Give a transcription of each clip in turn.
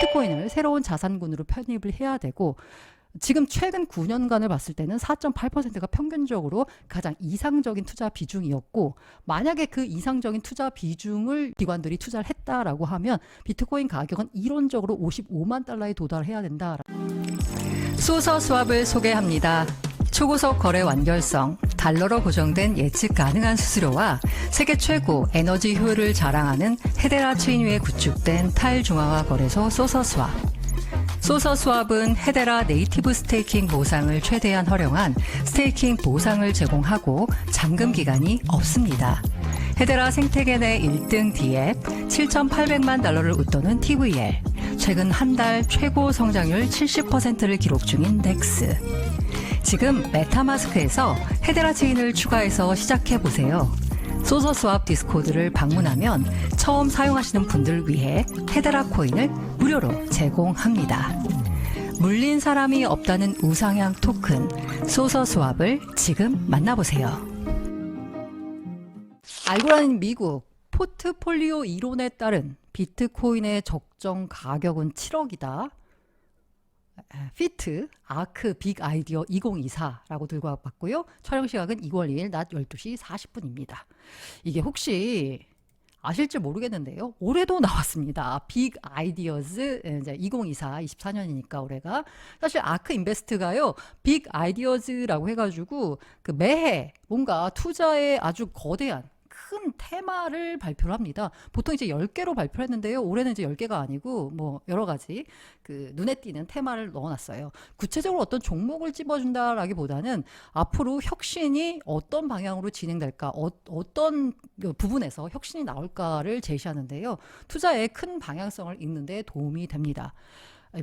비트코인을 새로운 자산군으로 편입을 해야 되고 지금 최근 9년간을 봤을 때는 4.8%가 평균적으로 가장 이상적인 투자 비중이었고 만약에 그 이상적인 투자 비중을 기관들이 투자를 했다라고 하면 비트코인 가격은 이론적으로 55만 달러에 도달해야 된다. 소서 수합을 소개합니다. 초고속 거래 완결성, 달러로 고정된 예측 가능한 수수료와 세계 최고 에너지 효율을 자랑하는 헤데라 체인 위에 구축된 탈중앙화 거래소 소서 수합. 소서 수합은 헤데라 네이티브 스테이킹 보상을 최대한 활용한 스테이킹 보상을 제공하고 잔금 기간이 없습니다. 헤데라 생태계 내 1등 D앱 7,800만 달러를 웃도는 TVL 최근 한 달 최고 성장률 70%를 기록 중인 넥스 지금 메타마스크에서 헤데라 체인을 추가해서 시작해 보세요. 소서 수합 디스코드를 방문하면 처음 사용하시는 분들 위해 헤데라 코인을 무료로 제공합니다. 물린 사람이 없다는 우상향 토큰 소서 수합을 지금 만나보세요. 알고라는 미국 포트폴리오 이론에 따른 비트코인의 적정 가격은 7억이다. 피트 아크 빅 아이디어 2024라고 들고 와봤고요. 촬영 시각은 2월 2일 낮 12시 40분입니다. 이게 혹시 아실지 모르겠는데요. 올해도 나왔습니다. 빅 아이디어즈 이제 2024 24년이니까 올해가 사실 아크 인베스트가요. 빅 아이디어즈라고 해 가지고 그 매해 뭔가 투자에 아주 거대한 큰 테마를 발표를 합니다. 보통 이제 10개로 발표를 했는데요. 올해는 이제 10개가 아니고 뭐 여러 가지 그 눈에 띄는 테마를 넣어놨어요. 구체적으로 어떤 종목을 찝어준다라기보다는 앞으로 혁신이 어떤 방향으로 진행될까, 어, 어떤 부분에서 혁신이 나올까를 제시하는데요. 투자의 큰 방향성을 읽는 데 도움이 됩니다.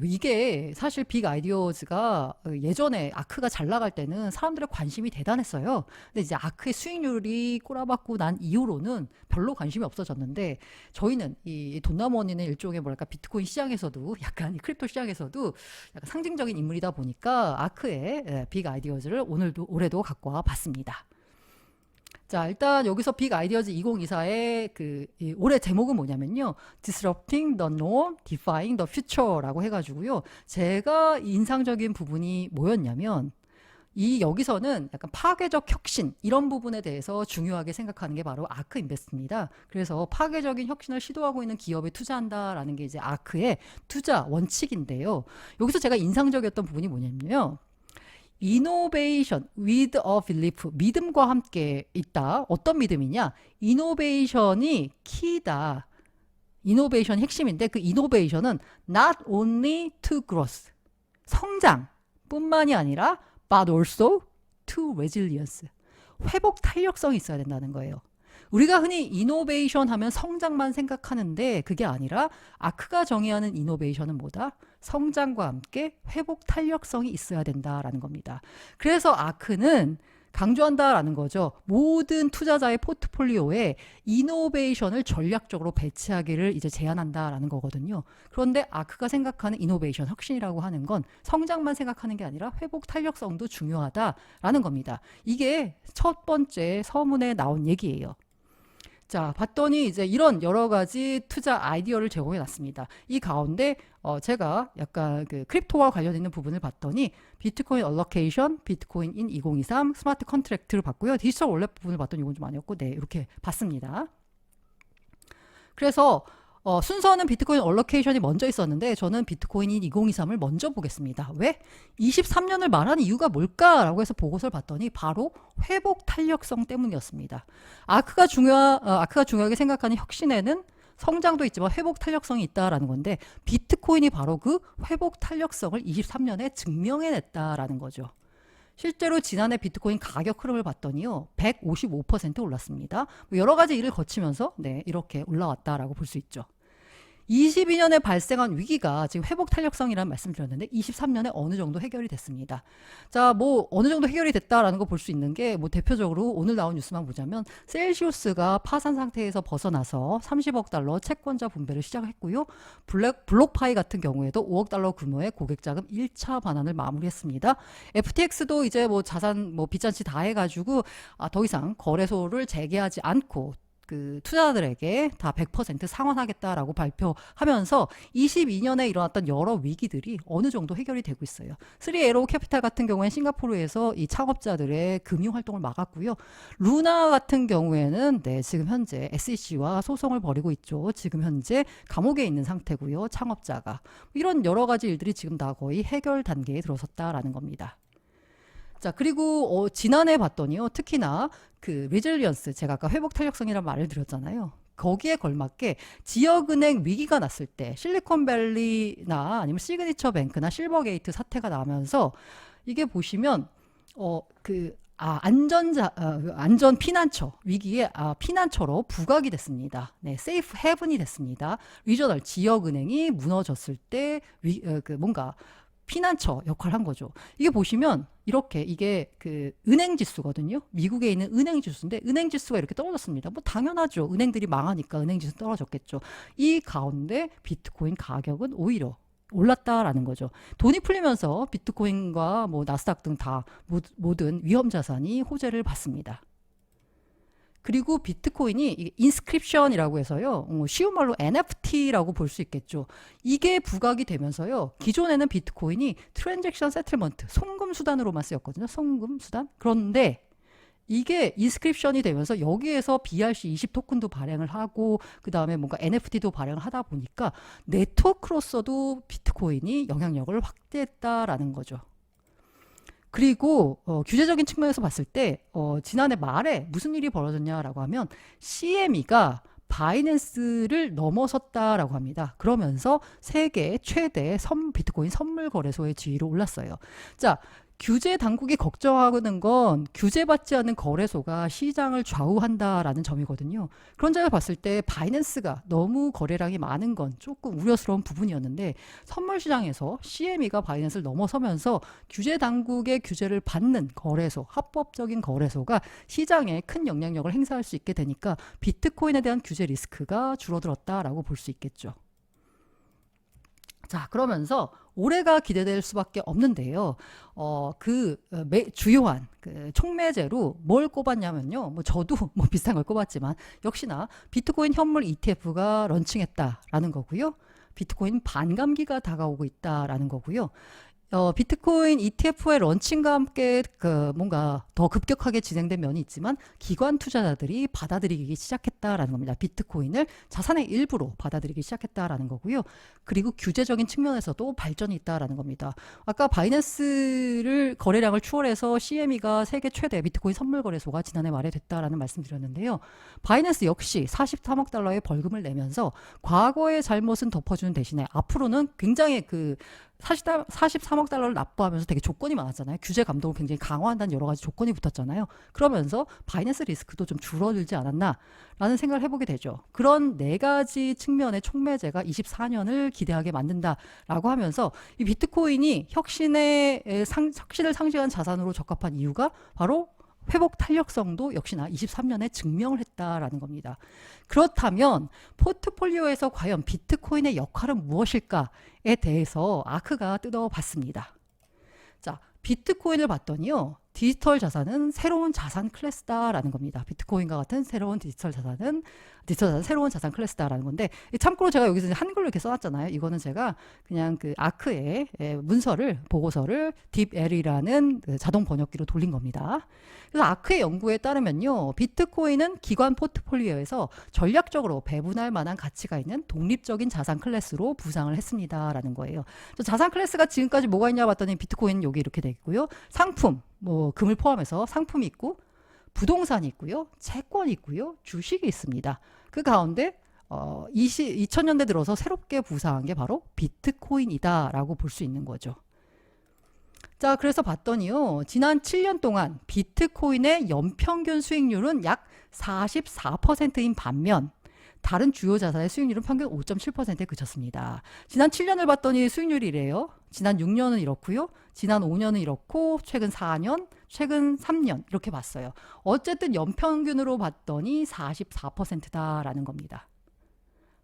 이게 사실 빅 아이디어즈가 예전에 아크가 잘 나갈 때는 사람들의 관심이 대단했어요. 근데 이제 아크의 수익률이 꼬라박고 난 이후로는 별로 관심이 없어졌는데 저희는 이 돈나머니는 일종의 뭐랄까 비트코인 시장에서도 약간 이 크립토 시장에서도 약간 상징적인 인물이다 보니까 아크의 예, 빅 아이디어즈를 오늘도 올해도 갖고 와 봤습니다. 자, 일단 여기서 빅 아이디어즈 2024의 그 이, 올해 제목은 뭐냐면요. Disrupting the Norm, Defying the Future라고 해 가지고요. 제가 인상적인 부분이 뭐였냐면 이 여기서는 약간 파괴적 혁신 이런 부분에 대해서 중요하게 생각하는 게 바로 아크 인베스트입니다. 그래서 파괴적인 혁신을 시도하고 있는 기업에 투자한다라는 게 이제 아크의 투자 원칙인데요. 여기서 제가 인상적이었던 부분이 뭐냐면요. 이노베이션 with a belief 믿음과 함께 있다. 어떤 믿음이냐? 이노베이션이 키다. 이노베이션 핵심인데 그 이노베이션은 not only to growth 성장뿐만이 아니라 but also to resilience 회복 탄력성이 있어야 된다는 거예요. 우리가 흔히 이노베이션 하면 성장만 생각하는데 그게 아니라 아크가 정의하는 이노베이션은 뭐다? 성장과 함께 회복 탄력성이 있어야 된다라는 겁니다. 그래서 아크는 강조한다라는 거죠. 모든 투자자의 포트폴리오에 이노베이션을 전략적으로 배치하기를 이제 제안한다라는 거거든요. 그런데 아크가 생각하는 이노베이션 혁신이라고 하는 건 성장만 생각하는 게 아니라 회복 탄력성도 중요하다라는 겁니다. 이게 첫 번째 서문에 나온 얘기예요. 자, 봤더니 이제 이런 여러 가지 투자 아이디어를 제공해 놨습니다. 이 가운데 어, 제가 약간 그 크립토와 관련 있는 부분을 봤더니 비트코인 얼러케이션, 비트코인 인 2023, 스마트 컨트랙트를 봤고요. 디지털 원래 부분을 봤더니 이건 좀 아니었고, 네, 이렇게 봤습니다. 그래서 어, 순서는 비트코인 얼러케이션이 먼저 있었는데 저는 비트코인인 2023을 먼저 보겠습니다. 왜? 23년을 말하는 이유가 뭘까라고 해서 보고서를 봤더니 바로 회복 탄력성 때문이었습니다. 아크가 중요 어, 아크가 중요하게 생각하는 혁신에는 성장도 있지만 회복 탄력성이 있다라는 건데 비트코인이 바로 그 회복 탄력성을 23년에 증명해냈다라는 거죠. 실제로 지난해 비트코인 가격 흐름을 봤더니요, 155% 올랐습니다. 뭐 여러 가지 일을 거치면서 네, 이렇게 올라왔다라고 볼 수 있죠. 22년에 발생한 위기가 지금 회복 탄력성이라는 말씀드렸는데 23년에 어느 정도 해결이 됐습니다. 자, 뭐 어느 정도 해결이 됐다라는 거 볼 수 있는 게 뭐 대표적으로 오늘 나온 뉴스만 보자면 셀시우스가 파산 상태에서 벗어나서 30억 달러 채권자 분배를 시작했고요. 블랙 블록파이 같은 경우에도 5억 달러 규모의 고객 자금 1차 반환을 마무리했습니다. FTX도 이제 뭐 자산 뭐 빚잔치 다 해가지고 아, 더 이상 거래소를 재개하지 않고 그 투자자들에게 다 100% 상환하겠다라고 발표하면서 22년에 일어났던 여러 위기들이 어느 정도 해결이 되고 있어요. 3에로 캐피탈 같은 경우에는 싱가포르에서 이 창업자들의 금융 활동을 막았고요. 루나 같은 경우에는 네, 지금 현재 SEC와 소송을 벌이고 있죠. 지금 현재 감옥에 있는 상태고요. 창업자가 이런 여러 가지 일들이 지금 다 거의 해결 단계에 들어섰다라는 겁니다. 자, 그리고 어, 지난해 봤더니요. 특히나 그 리질리언스 제가 아까 회복 탄력성이라는 말을 드렸잖아요. 거기에 걸맞게 지역은행 위기가 났을 때 실리콘밸리나 아니면 시그니처 뱅크나 실버게이트 사태가 나면서 이게 보시면 어그 아, 안전자, 어, 안전 피난처, 위기에, 아, 피난처로 부각이 됐습니다. 네, 세이프 헤븐이 됐습니다. 리저널 지역은행이 무너졌을 때, 위, 어, 그, 뭔가, 피난처 역할을 한 거죠. 이게 보시면 이렇게 이게 그 은행 지수거든요. 미국에 있는 은행 지수인데 은행 지수가 이렇게 떨어졌습니다. 뭐 당연하죠. 은행들이 망하니까 은행 지수 떨어졌겠죠. 이 가운데 비트코인 가격은 오히려 올랐다라는 거죠. 돈이 풀리면서 비트코인과 뭐 나스닥 등 다 모든 위험 자산이 호재를 받습니다. 그리고 비트코인이 인스크립션이라고 해서요. 어, 쉬운 말로 NFT라고 볼 수 있겠죠. 이게 부각이 되면서요. 기존에는 비트코인이 트랜잭션 세틀먼트, 송금 수단으로만 쓰였거든요. 송금 수단. 그런데 이게 인스크립션이 되면서 여기에서 BRC20 토큰도 발행을 하고 그 다음에 뭔가 NFT도 발행을 하다 보니까 네트워크로서도 비트코인이 영향력을 확대했다라는 거죠. 그리고 어, 규제적인 측면에서 봤을 때 어, 지난해 말에 무슨 일이 벌어졌냐라고 하면 CME가 바이낸스를 넘어섰다라고 합니다. 그러면서 세계 최대 선, 비트코인 선물 거래소의 지위로 올랐어요. 자, 규제 당국이 걱정하는 건 규제받지 않은 거래소가 시장을 좌우한다라는 점이거든요. 그런 점에서 봤을 때 바이낸스가 너무 거래량이 많은 건 조금 우려스러운 부분이었는데 선물 시장에서 CME가 바이낸스를 넘어서면서 규제 당국의 규제를 받는 거래소, 합법적인 거래소가 시장에 큰 영향력을 행사할 수 있게 되니까 비트코인에 대한 규제 리스크가 줄어들었다라고 볼 수 있겠죠. 자, 그러면서 올해가 기대될 수밖에 없는데요. 어, 그 어, 매, 주요한 그 촉매제로 뭘 꼽았냐면요. 뭐 저도 뭐 비슷한 걸 꼽았지만 역시나 비트코인 현물 ETF가 런칭했다라는 거고요. 비트코인 반감기가 다가오고 있다라는 거고요. 어, 비트코인 ETF의 런칭과 함께 그 뭔가 더 급격하게 진행된 면이 있지만 기관 투자자들이 받아들이기 시작했다라는 겁니다. 비트코인을 자산의 일부로 받아들이기 시작했다라는 거고요. 그리고 규제적인 측면에서도 발전이 있다라는 겁니다. 아까 바이낸스를 거래량을 추월해서 CME가 세계 최대 비트코인 선물 거래소가 지난해 말에 됐다라는 말씀드렸는데요. 바이낸스 역시 43억 달러의 벌금을 내면서 과거의 잘못은 덮어주는 대신에 앞으로는 굉장히 그 43억 달러를 납부하면서 되게 조건이 많았잖아요. 규제 감독을 굉장히 강화한다는 여러 가지 조건이 붙었잖아요. 그러면서 바이낸스 리스크도 좀 줄어들지 않았나라는 생각을 해보게 되죠. 그런 네 가지 측면의 촉매제가 24년을 기대하게 만든다라고 하면서 이 비트코인이 혁신의 상, 혁신을 상징한 자산으로 적합한 이유가 바로 회복 탄력성도 역시나 23년에 증명을 했다라는 겁니다. 그렇다면 포트폴리오에서 과연 비트코인의 역할은 무엇일까에 대해서 아크가 뜯어봤습니다. 자, 비트코인을 봤더니요. 디지털 자산은 새로운 자산 클래스다라는 겁니다. 비트코인과 같은 새로운 디지털 자산은 디지털 자산 새로운 자산 클래스다라는 건데 참고로 제가 여기서 한글로 이렇게 써놨잖아요. 이거는 제가 그냥 그 아크의 문서를 보고서를 딥L이라는 그 자동 번역기로 돌린 겁니다. 그래서 아크의 연구에 따르면요, 비트코인은 기관 포트폴리오에서 전략적으로 배분할 만한 가치가 있는 독립적인 자산 클래스로 부상을 했습니다라는 거예요. 자산 클래스가 지금까지 뭐가 있냐 봤더니 비트코인은 여기 이렇게 돼 있고요, 상품 뭐 금을 포함해서 상품이 있고 부동산이 있고요. 채권이 있고요. 주식이 있습니다. 그 가운데 어, 20, 2000년대 들어서 새롭게 부상한 게 바로 비트코인이다라고 볼 수 있는 거죠. 자, 그래서 봤더니요. 지난 7년 동안 비트코인의 연평균 수익률은 약 44%인 반면 다른 주요 자산의 수익률은 평균 5.7%에 그쳤습니다. 지난 7년을 봤더니 수익률이 이래요. 지난 6년은 이렇고요. 지난 5년은 이렇고 최근 4년, 최근 3년 이렇게 봤어요. 어쨌든 연평균으로 봤더니 44%다라는 겁니다.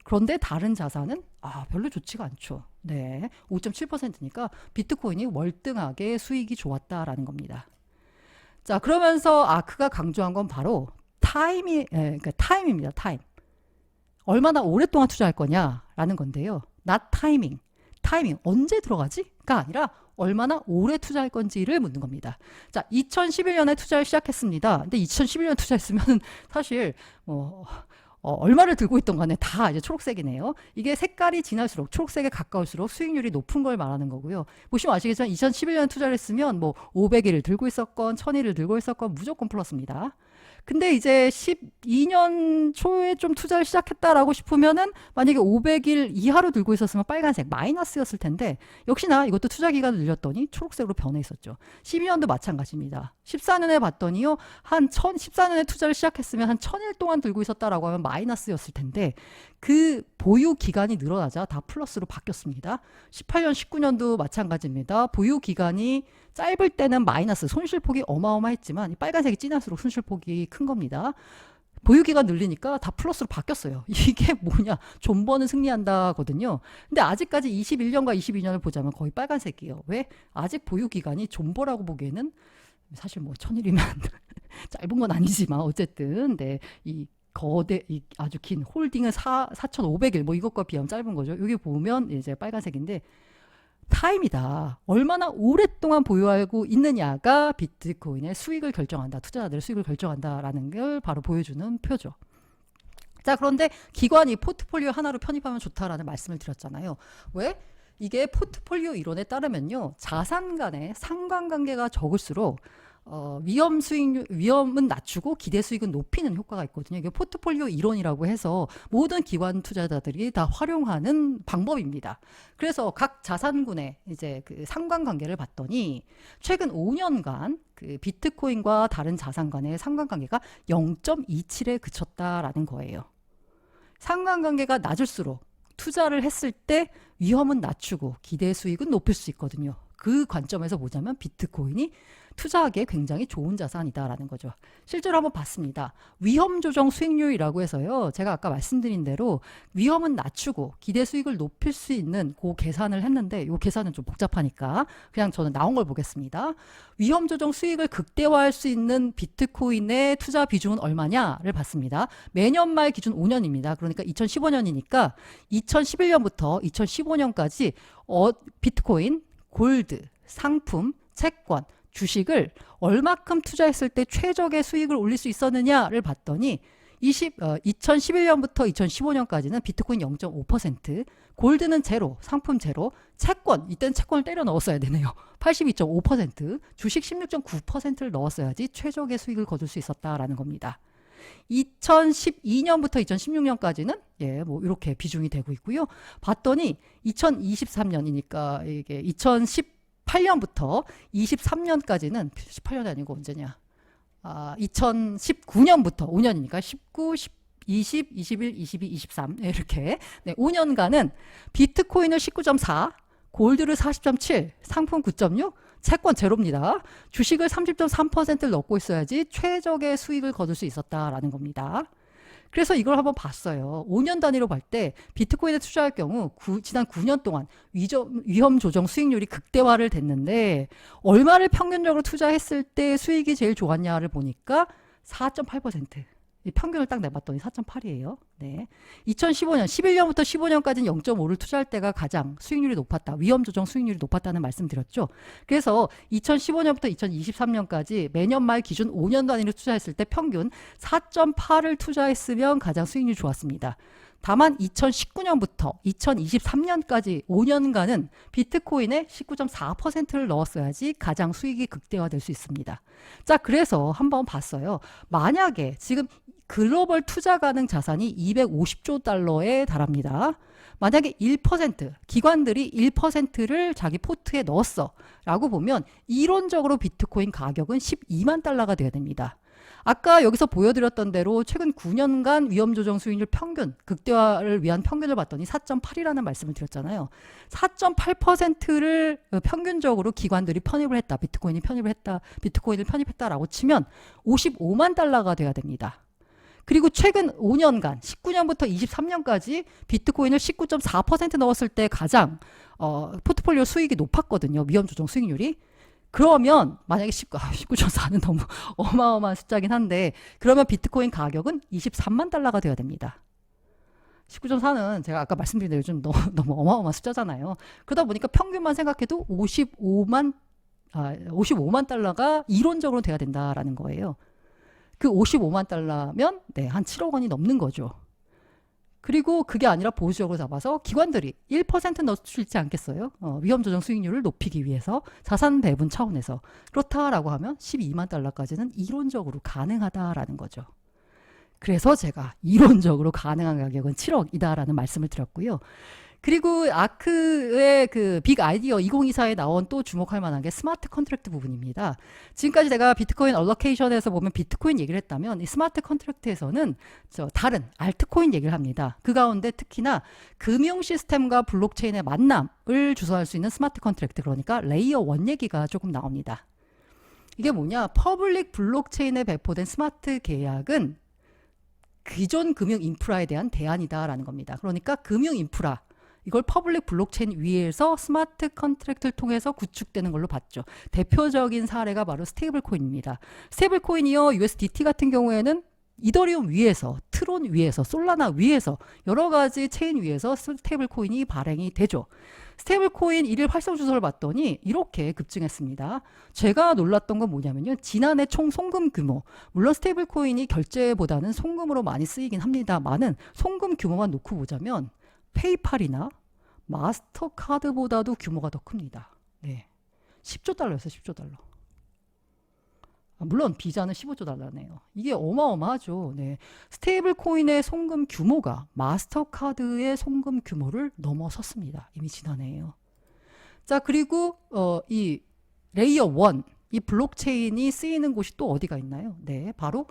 그런데 다른 자산은 아, 별로 좋지가 않죠. 네. 5.7%니까 비트코인이 월등하게 수익이 좋았다라는 겁니다. 자, 그러면서 아크가 강조한 건 바로 타임이 예, 그러니까 타임입니다. 타임. 얼마나 오랫동안 투자할 거냐라는 건데요. not timing. 타이밍 언제 들어가지?가 아니라 얼마나 오래 투자할 건지를 묻는 겁니다. 자, 2011년에 투자를 시작했습니다. 근데 2011년 투자했으면 사실 뭐 어, 얼마를 들고 있던 간에 다 이제 초록색이네요. 이게 색깔이 진할수록 초록색에 가까울수록 수익률이 높은 걸 말하는 거고요. 보시면 아시겠지만 2011년 투자를 했으면 뭐 500일을 들고 있었건 1000일을 들고 있었건 무조건 플러스입니다. 근데 이제 12년 초에 좀 투자를 시작했다라고 싶으면은 만약에 500일 이하로 들고 있었으면 빨간색 마이너스였을 텐데 역시나 이것도 투자 기간을 늘렸더니 초록색으로 변해 있었죠. 12년도 마찬가지입니다. 14년에 봤더니요. 한 1000, 14년에 투자를 시작했으면 한 1000일 동안 들고 있었다라고 하면 마이너스였을 텐데 그 보유 기간이 늘어나자 다 플러스로 바뀌었습니다. 18년, 19년도 마찬가지입니다. 보유 기간이 짧을 때는 마이너스, 손실폭이 어마어마했지만 이 빨간색이 진할수록 손실폭이 큰 겁니다. 보유기간 늘리니까 다 플러스로 바뀌었어요. 이게 뭐냐? 존버는 승리한다거든요. 근데 아직까지 21년과 22년을 보자면 거의 빨간색이에요. 왜? 아직 보유기간이 존버라고 보기에는 사실 뭐 천일이면 짧은 건 아니지만 어쨌든 네, 이 거대 이 아주 긴 홀딩은 4 4,500일 뭐 이것과 비하면 짧은 거죠. 여기 보면 이제 빨간색인데 타임이다. 얼마나 오랫동안 보유하고 있느냐가 비트코인의 수익을 결정한다. 투자자들의 수익을 결정한다라는 걸 바로 보여주는 표죠. 자, 그런데 기관이 포트폴리오 하나로 편입하면 좋다라는 말씀을 드렸잖아요. 왜? 이게 포트폴리오 이론에 따르면요. 자산 간의 상관관계가 적을수록 어, 위험 수익 위험은 낮추고 기대 수익은 높이는 효과가 있거든요. 이게 포트폴리오 이론이라고 해서 모든 기관 투자자들이 다 활용하는 방법입니다. 그래서 각 자산군의 이제 그 상관관계를 봤더니 최근 5년간 그 비트코인과 다른 자산 간의 상관관계가 0.27에 그쳤다라는 거예요. 상관관계가 낮을수록 투자를 했을 때 위험은 낮추고 기대 수익은 높일 수 있거든요. 그 관점에서 보자면 비트코인이 투자하기에 굉장히 좋은 자산이다라는 거죠. 실제로 한번 봤습니다. 위험 조정 수익률이라고 해서요. 제가 아까 말씀드린 대로 위험은 낮추고 기대 수익을 높일 수 있는 그 계산을 했는데 이 계산은 좀 복잡하니까 그냥 저는 나온 걸 보겠습니다. 위험 조정 수익을 극대화할 수 있는 비트코인의 투자 비중은 얼마냐를 봤습니다. 매년 말 기준 5년입니다. 그러니까 2015년이니까 2011년부터 2015년까지 어, 비트코인, 골드, 상품, 채권, 주식을 얼마큼 투자했을 때 최적의 수익을 올릴 수 있었느냐를 봤더니 20, 어, 2011년부터 2015년까지는 비트코인 0.5%, 골드는 제로, 상품 제로, 채권, 이때는 채권을 때려 넣었어야 되네요. 82.5%, 주식 16.9%를 넣었어야지 최적의 수익을 거둘 수 있었다라는 겁니다. 2012년부터 2016년까지는 예, 뭐 이렇게 비중이 되고 있고요. 봤더니 2023년이니까 이게 2018년부터 23년까지는 18년이 아니고 언제냐? 아, 2019년부터 5년이니까 19, 10, 20, 21, 22, 23 이렇게 네, 5년간은 비트코인을 19.4, 골드를 40.7, 상품 9.6, 채권 제로입니다. 주식을 30.3%를 넣고 있어야지 최적의 수익을 거둘 수 있었다라는 겁니다. 그래서 이걸 한번 봤어요. 5년 단위로 볼 때 비트코인에 투자할 경우 구, 지난 9년 동안 위점, 위험 조정 수익률이 극대화를 됐는데 얼마를 평균적으로 투자했을 때 수익이 제일 좋았냐를 보니까 4.8%. 이 평균을 딱 내봤더니 4.8이에요. 네. 2015년, 11년부터 15년까지는 0.5를 투자할 때가 가장 수익률이 높았다. 위험 조정 수익률이 높았다는 말씀 드렸죠. 그래서 2015년부터 2023년까지 매년 말 기준 5년 단위로 투자했을 때 평균 4.8을 투자했으면 가장 수익률이 좋았습니다. 다만 2019년부터 2023년까지 5년간은 비트코인에 19.4%를 넣었어야지 가장 수익이 극대화될 수 있습니다. 자, 그래서 한번 봤어요. 만약에 지금 글로벌 투자 가능 자산이 250조 달러에 달합니다. 만약에 1% 기관들이 1%를 자기 포트에 넣었어 라고 보면 이론적으로 비트코인 가격은 12만 달러가 돼야 됩니다. 아까 여기서 보여드렸던 대로 최근 9년간 위험 조정 수익률 평균 극대화를 위한 평균을 봤더니 4.8이라는 말씀을 드렸잖아요. 4.8%를 평균적으로 기관들이 편입을 했다. 비트코인이 편입을 했다. 비트코인을 편입했다라고 치면 55만 달러가 돼야 됩니다. 그리고 최근 5년간 19년부터 23년까지 비트코인을 19.4% 넣었을 때 가장 어, 포트폴리오 수익이 높았거든요. 위험 조정 수익률이. 그러면 만약에 19, 아, 19조 4는 너무 어마어마한 숫자긴 한데 그러면 비트코인 가격은 23만 달러가 되어야 됩니다. 19.4는 제가 아까 말씀드린 대로 좀 너무, 너무 어마어마한 숫자잖아요. 그러다 보니까 평균만 생각해도 55만 아, 55만 달러가 이론적으로 돼야 된다라는 거예요. 그 55만 달러면 네, 한 7억 원이 넘는 거죠. 그리고 그게 아니라 보수적으로 잡아서 기관들이 1% 넣을 수 있지 않겠어요? 어, 위험 조정 수익률을 높이기 위해서 자산 배분 차원에서 그렇다라고 하면 12만 달러까지는 이론적으로 가능하다라는 거죠. 그래서 제가 이론적으로 가능한 가격은 7억이다라는 말씀을 드렸고요. 그리고 아크의 그 빅 아이디어 2024에 나온 또 주목할 만한 게 스마트 컨트랙트 부분입니다. 지금까지 제가 비트코인 얼로케이션에서 보면 비트코인 얘기를 했다면 이 스마트 컨트랙트에서는 저 다른 알트코인 얘기를 합니다. 그 가운데 특히나 금융 시스템과 블록체인의 만남을 주소할 수 있는 스마트 컨트랙트 그러니까 레이어 1 얘기가 조금 나옵니다. 이게 뭐냐? 퍼블릭 블록체인에 배포된 스마트 계약은 기존 금융 인프라에 대한 대안이다라는 겁니다. 그러니까 금융 인프라 이걸 퍼블릭 블록체인 위에서 스마트 컨트랙트를 통해서 구축되는 걸로 봤죠. 대표적인 사례가 바로 스테이블 코인입니다. 스테이블 코인이요. USDT 같은 경우에는 이더리움 위에서, 트론 위에서, 솔라나 위에서 여러 가지 체인 위에서 스테이블 코인이 발행이 되죠. 스테이블 코인 일일 활성 주소를 봤더니 이렇게 급증했습니다. 제가 놀랐던 건 뭐냐면요. 지난해 총 송금 규모. 물론 스테이블 코인이 결제보다는 송금으로 많이 쓰이긴 합니다만은 송금 규모만 놓고 보자면 페이팔이나 마스터카드보다도 규모가 더 큽니다. 네. 10조 달러였어요, 10조 달러. 아, 물론 비자는 15조 달러네요. 이게 어마어마하죠. 네. 스테이블 코인의 송금 규모가 마스터카드의 송금 규모를 넘어섰습니다. 이미 지난해에요. 자, 그리고 어, 이 레이어 1, 이 블록체인이 쓰이는 곳이 또 어디가 있나요? 네, 바로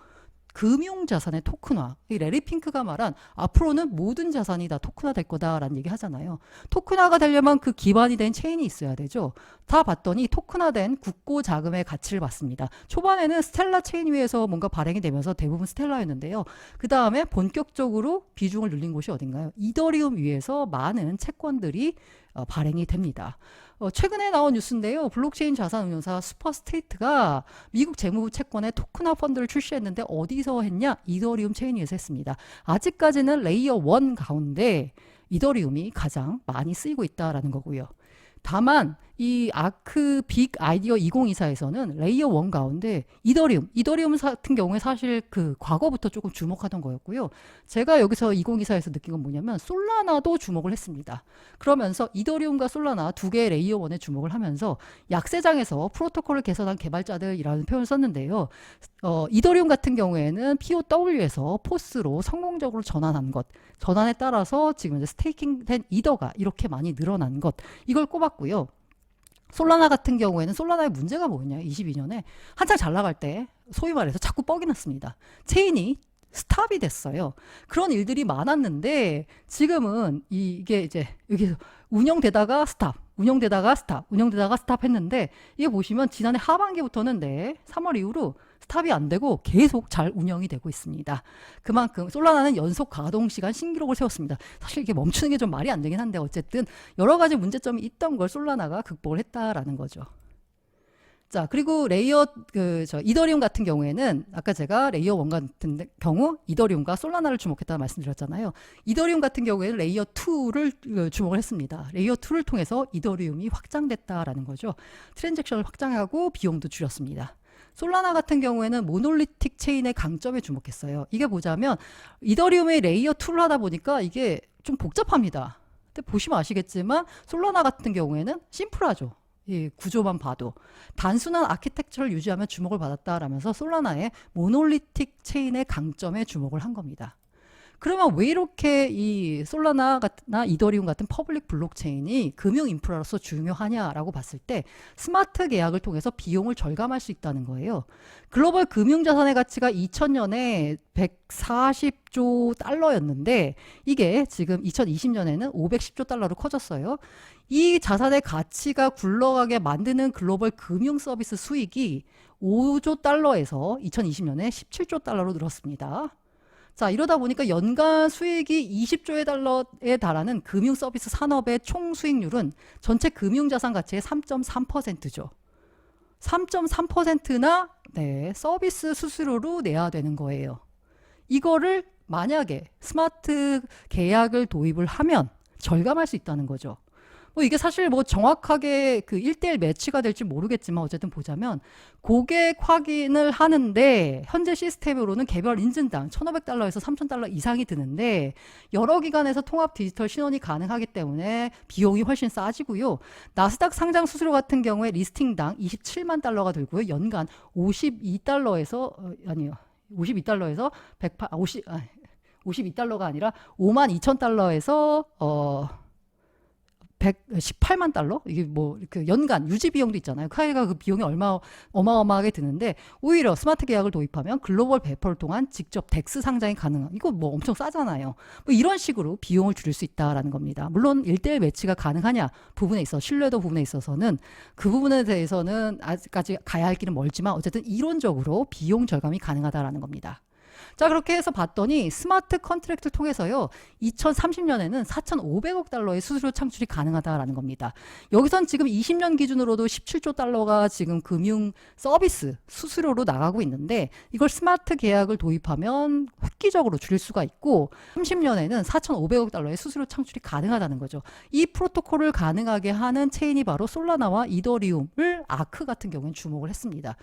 금융 자산의 토큰화. 이 레리 핑크가 말한 앞으로는 모든 자산이 다 토큰화 될 거다라는 얘기 하잖아요. 토큰화가 되려면 그 기반이 된 체인이 있어야 되죠. 다 봤더니 토큰화된 국고 자금의 가치를 봤습니다. 초반에는 스텔라 체인 위에서 뭔가 발행이 되면서 대부분 스텔라였는데요. 그 다음에 본격적으로 비중을 늘린 곳이 어딘가요? 이더리움 위에서 많은 채권들이 어, 발행이 됩니다. 어, 최근에 나온 뉴스인데요. 블록체인 자산 운용사 슈퍼스테이트가 미국 재무부 채권에 토큰화 펀드를 출시했는데 어디서 했냐? 이더리움 체인위에서 했습니다. 아직까지는 레이어 1 가운데 이더리움이 가장 많이 쓰이고 있다라는 거고요. 다만 이 아크 빅 아이디어 2024에서는 레이어 1 가운데 이더리움, 이더리움 같은 경우에 사실 그 과거부터 조금 주목하던 거였고요. 제가 여기서 2024에서 느낀 건 뭐냐면 솔라나도 주목을 했습니다. 그러면서 이더리움과 솔라나 두 개의 레이어 1에 주목을 하면서 약세장에서 프로토콜을 개선한 개발자들이라는 표현을 썼는데요. 어, 이더리움 같은 경우에는 POW에서 포스로 성공적으로 전환한 것, 전환에 따라서 지금 이제 스테이킹 된 이더가 이렇게 많이 늘어난 것, 이걸 꼽았고요. 솔라나 같은 경우에는 솔라나의 문제가 뭐냐? 22년에 한창 잘 나갈 때 소위 말해서 자꾸 뻑이 났습니다. 체인이 스탑이 됐어요. 그런 일들이 많았는데 지금은 이게 이제 여기서 운영되다가 스탑, 운영되다가 스탑, 운영되다가 스탑 했는데 이게 보시면 지난해 하반기부터는 네, 3월 이후로 스탑이 안 되고 계속 잘 운영이 되고 있습니다. 그만큼 솔라나는 연속 가동 시간 신기록을 세웠습니다. 사실 이게 멈추는 게 좀 말이 안 되긴 한데 어쨌든 여러 가지 문제점이 있던 걸 솔라나가 극복을 했다라는 거죠. 자, 그리고 레이어 그 저 이더리움 같은 경우에는 아까 제가 레이어 1 같은 경우 이더리움과 솔라나를 주목했다는 말씀드렸잖아요. 이더리움 같은 경우에는 레이어 2를 주목을 했습니다. 레이어 2를 통해서 이더리움이 확장됐다라는 거죠. 트랜잭션을 확장하고 비용도 줄였습니다. 솔라나 같은 경우에는 모놀리틱 체인의 강점에 주목했어요. 이게 보자면 이더리움의 레이어 2를 하다 보니까 이게 좀 복잡합니다. 근데 보시면 아시겠지만 솔라나 같은 경우에는 심플하죠. 이 구조만 봐도 단순한 아키텍처를 유지하면 주목을 받았다라면서 솔라나의 모놀리틱 체인의 강점에 주목을 한 겁니다. 그러면 왜 이렇게 이 솔라나나 이더리움 같은 퍼블릭 블록체인이 금융 인프라로서 중요하냐라고 봤을 때 스마트 계약을 통해서 비용을 절감할 수 있다는 거예요. 글로벌 금융 자산의 가치가 2000년에 140조 달러였는데 이게 지금 2020년에는 510조 달러로 커졌어요. 이 자산의 가치가 굴러가게 만드는 글로벌 금융 서비스 수익이 5조 달러에서 2020년에 17조 달러로 늘었습니다. 자, 이러다 보니까 연간 수익이 20조의 달러에 달하는 금융 서비스 산업의 총 수익률은 전체 금융 자산 가치의 3.3%죠. 3.3%나 네, 서비스 수수료로 내야 되는 거예요. 이거를 만약에 스마트 계약을 도입을 하면 절감할 수 있다는 거죠. 뭐 이게 사실 뭐 정확하게 그 1대1 매치가 될지 모르겠지만 어쨌든 보자면 고객 확인을 하는데 현재 시스템으로는 개별 인증당 1,500달러에서 3,000달러 이상이 드는데 여러 기관에서 통합 디지털 신원이 가능하기 때문에 비용이 훨씬 싸지고요. 나스닥 상장 수수료 같은 경우에 리스팅당 27만 달러가 들고요. 연간 52달러에서 어, 아니요. 52달러에서 108 아, 50 아, 52달러가 아니라 5만 2천 달러에서 어 118만 달러? 이게 뭐, 그 연간 유지 비용도 있잖아요. 카이가 그 비용이 얼마, 어마어마하게 드는데, 오히려 스마트 계약을 도입하면 글로벌 배포를 통한 직접 덱스 상장이 가능한, 이거 뭐 엄청 싸잖아요. 뭐 이런 식으로 비용을 줄일 수 있다라는 겁니다. 물론 일대일 매치가 가능하냐 부분에 있어, 신뢰도 부분에 있어서는 그 부분에 대해서는 아직까지 가야 할 길은 멀지만 어쨌든 이론적으로 비용 절감이 가능하다라는 겁니다. 자, 그렇게 해서 봤더니 스마트 컨트랙트를 통해서요, 2030년에는 4,500억 달러의 수수료 창출이 가능하다라는 겁니다. 여기선 지금 20년 기준으로도 17조 달러가 지금 금융 서비스 수수료로 나가고 있는데 이걸 스마트 계약을 도입하면 획기적으로 줄일 수가 있고 30년에는 4,500억 달러의 수수료 창출이 가능하다는 거죠. 이 프로토콜을 가능하게 하는 체인이 바로 솔라나와 이더리움을 아크 같은 경우는 주목을 했습니다.